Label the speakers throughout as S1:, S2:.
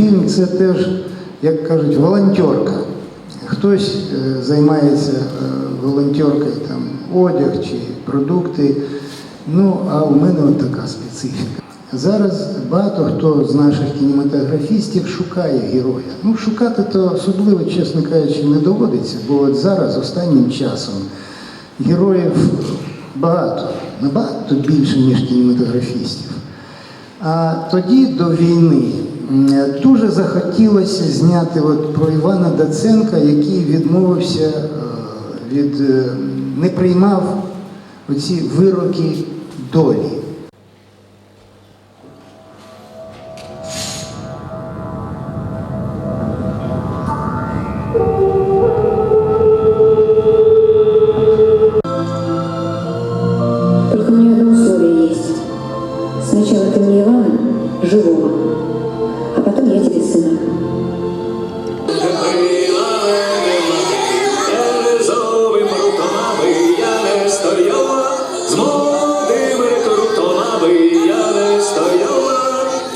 S1: фільм це теж, як кажуть, волонтерка. Хтось е, займається е, волонтеркою там, одяг чи продукти. Ну, а у мене от така специфіка. Зараз багато хто з наших кінематографістів шукає героя. Ну, шукати то особливо, чесно кажучи, не доводиться, бо от зараз, останнім часом, героїв багато, набагато більше, ніж кінематографістів. А тоді до війни дуже захотілося зняти от про Івана Даценка, який відмовився е, від е, не приймав оці вироки долі.
S2: Только у меня одно условие есть. Сначала ты живого, а потом я тебе сына.
S3: Березовим рукавами я не стояла, з молодими крутонами я не стояла,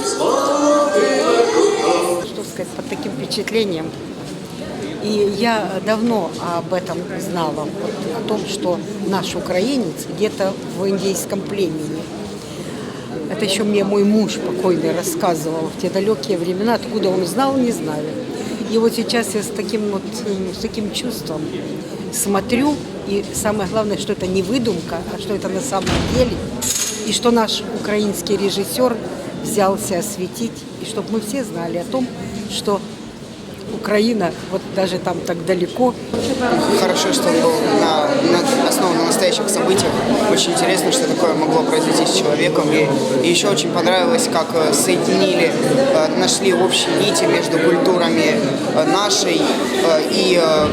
S3: з молодими крутонами.
S4: что сказать, под таким впечатлением. И я давно об этом знала, вот, о том, что наш украинец где-то в индейском племени. Это еще мне мой муж покойный рассказывал в те далекие времена, откуда он знал, не знаю. И вот сейчас я с таким вот, м, с таким чувством смотрю, и самое главное, что это не выдумка, а что это на самом деле, и что наш украинский режиссер взялся осветить, и чтобы мы все знали о том, что Украина, вот даже там так далеко,
S5: Хорошо, что он был на, на- основан на настоящих событиях. Очень интересно, что такое могло произойти с человеком. И, и еще очень понравилось, как э, соединили, э, нашли общие нити между культурами э, нашей э, и, э,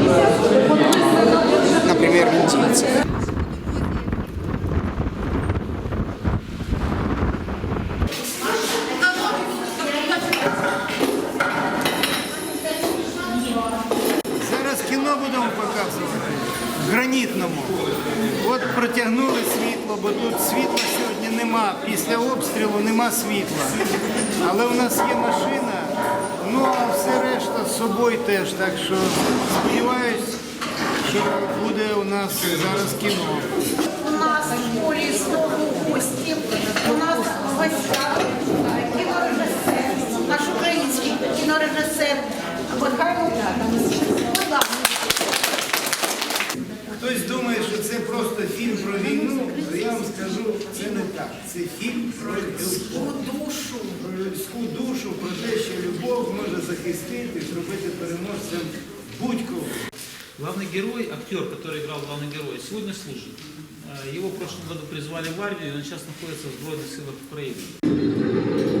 S5: например, индийцев.
S1: От протягнули світло, бо тут світла сьогодні нема. Після обстрілу нема світла. Але у нас є машина, ну а все решта з собою теж. Так що сподіваюсь, що буде у нас зараз кіно.
S6: У нас в полі знову гості.
S1: Хтось думає, що це просто фільм про війну, то я вам скажу, це не так. Це фільм про любов. душу. Про людську душу, про те, що любов може захистити, зробити переможцем будь-кого.
S7: Главный герой, актер, который играл главный герой, сегодня служит. Э, Его в прошлом году призвали в армию, и он сейчас находится в Збройных силах Украины.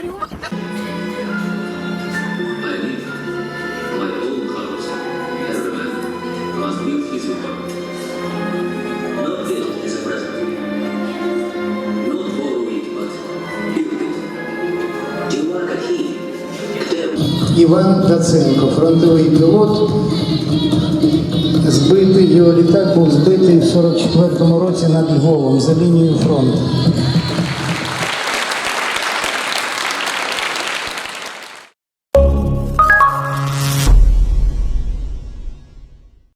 S6: Пономарёва.
S1: Іван Даценко, фронтовий пілот. Збитий його літак був збитий в 44-му році над Львовом за лінією фронту.